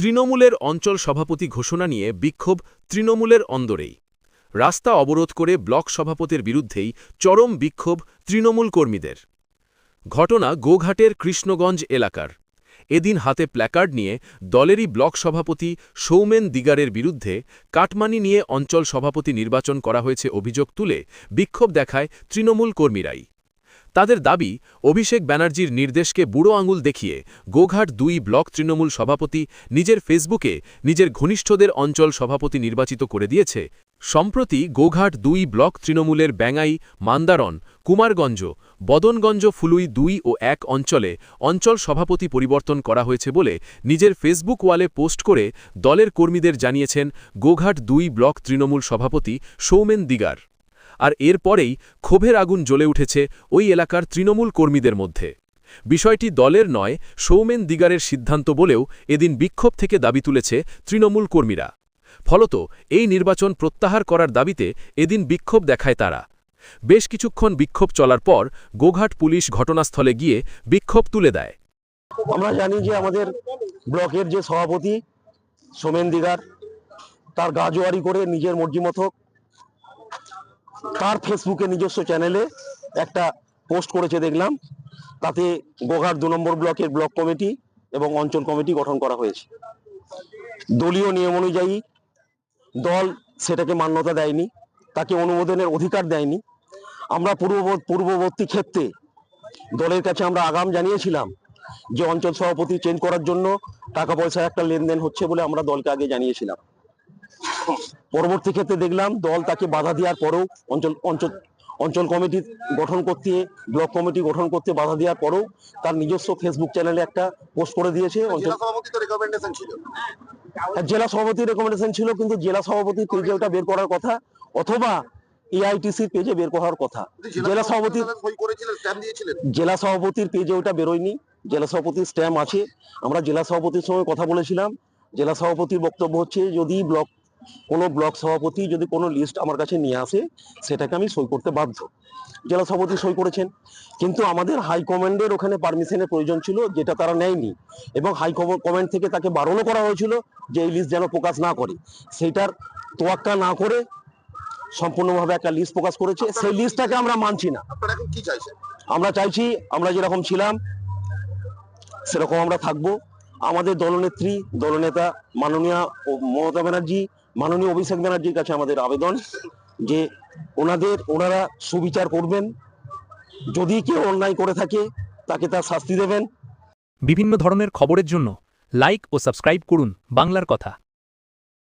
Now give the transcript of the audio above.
তৃণমূলের অঞ্চল সভাপতি ঘোষণা নিয়ে বিক্ষোভ তৃণমূলের অন্দরেই। রাস্তা অবরোধ করে ব্লক সভাপতির বিরুদ্ধেই চরম বিক্ষোভ তৃণমূল কর্মীদের। ঘটনা গোঘাটের কৃষ্ণগঞ্জ এলাকার। এদিন হাতে প্ল্যাকার্ড নিয়ে দলেরই ব্লক সভাপতি সৌমেন দিগারের বিরুদ্ধে কাটমানি নিয়ে অঞ্চল সভাপতি নির্বাচন করা হয়েছে অভিযোগ তুলে বিক্ষোভ দেখায় তৃণমূল কর্মীরাই। তাদের দাবি, অভিষেক ব্যানার্জির নির্দেশকে বুড়ো আঙুল দেখিয়ে গোঘাট দুই ব্লক তৃণমূল সভাপতি নিজের ফেসবুকে নিজের ঘনিষ্ঠদের অঞ্চল সভাপতি নির্বাচিত করে দিয়েছে। সম্প্রতি গোঘাট দুই ব্লক তৃণমূলের ব্যাঙাই মান্দারন কুমারগঞ্জ, বদনগঞ্জ ফুলুই দুই ও এক অঞ্চলে অঞ্চল সভাপতি পরিবর্তন করা হয়েছে বলে নিজের ফেসবুক ওয়ালে পোস্ট করে দলের কর্মীদের জানিয়েছেন গোঘাট দুই ব্লক তৃণমূল সভাপতি সৌমেন দিগার। আর এরপরেই ক্ষোভের আগুন জ্বলে উঠেছে ওই এলাকার তৃণমূল কর্মীদের মধ্যে। বিষয়টি দলের নয়, সৌমেন দিগারের সিদ্ধান্ত বলেও এদিন বিক্ষোভ থেকে দাবি তুলেছে তৃণমূল কর্মীরা। ফলত এই নির্বাচন প্রত্যাহার করার দাবিতে এদিন বিক্ষোভ দেখায় তারা। বেশ কিছুক্ষণ বিক্ষোভ চলার পর গোঘাট পুলিশ ঘটনাস্থলে গিয়ে বিক্ষোভ তুলে দেয়। আমরা জানি যে আমাদের ব্লকের যে সভাপতি সোমেন দিগার, তার গাজোয়ারি করে নিজের মর্জি মতো তার ফেসবুকে নিজস্ব চ্যানেলে একটা পোস্ট করেছে দেখলাম। তাতে গোঘাট দু নম্বর ব্লকের ব্লক কমিটি এবং অঞ্চল কমিটি গঠন করা হয়েছে। দলীয় নিয়ম অনুযায়ী দল সেটাকে মান্যতা দেয়নি, তাকে অনুমোদনের অধিকার দেয়নি। আমরা পূর্ব পূর্ববর্তী ক্ষেত্রে দলের কাছে আমরা আগাম জানিয়েছিলাম যে অঞ্চল সভাপতি চেঞ্জ করার জন্য টাকা পয়সা একটা লেনদেন হচ্ছে বলে আমরা দলকে আগে জানিয়েছিলাম। পরবর্তী ক্ষেত্রে দেখলাম দল তাকে বাধা দেওয়ার পরেও অঞ্চল অঞ্চল অঞ্চল কমিটি গঠন করতে ব্লক কমিটি গঠন করতে বাধা দেওয়ার পরেও তার নিজস্ব ফেসবুক চ্যানেলে একটা পোস্ট করে দিয়েছে। জেলা সভাপতি রেকমেন্ডেশন ছিল। সভাপতির রেকমেন্ডেশন ছিল কিন্তু জেলা সভাপতির পেজে ওটা বের করার কথা অথবা এআইটিসির পেজে বের করার কথা। জেলা সভাপতি জেলা সভাপতির পেজে ওটা বেরোয়নি। জেলা সভাপতির স্ট্যাম্প আছে। আমরা জেলা সভাপতির সঙ্গে কথা বলেছিলাম। জেলা সভাপতির বক্তব্য হচ্ছে যদি ব্লক কোনো ব্লক সভাপতি যদি কোনো লিস্ট আমার কাছে নিয়ে আসে সেটাকে আমি সই করতে বাধ্য। জেলা সভাপতি সই করেছেন। কিন্তু আমাদের হাইকমান্ডের ওখানে পারমিশনের প্রয়োজন ছিল যেটা তারা নেয়নি। এবং হাই কমান্ড থেকে তাকে বারণও করা হয়েছিল যে এই লিস্ট যেন প্রকাশ না করে। সেইটার তোয়াক্কা না করে সম্পূর্ণভাবে একটা লিস্ট প্রকাশ করেছে। সেই লিস্টটাকে আমরা মানছি না। কি চাইছেন? আমরা চাইছি আমরা যেরকম ছিলাম সেরকম আমরা থাকব। আমাদের দলনেত্রী দলনেতা মাননীয় মমতা ব্যানার্জি মাননীয় অভিষেক ব্যানার্জির কাছে আমাদের আবেদন যে ওনাদের, ওনারা সুবিচার করবেন। যদি কেউ অন্যায় করে থাকে, তাকে তার শাস্তি দেবেন। বিভিন্ন ধরনের খবরের জন্য লাইক ও সাবস্ক্রাইব করুন বাংলার কথা।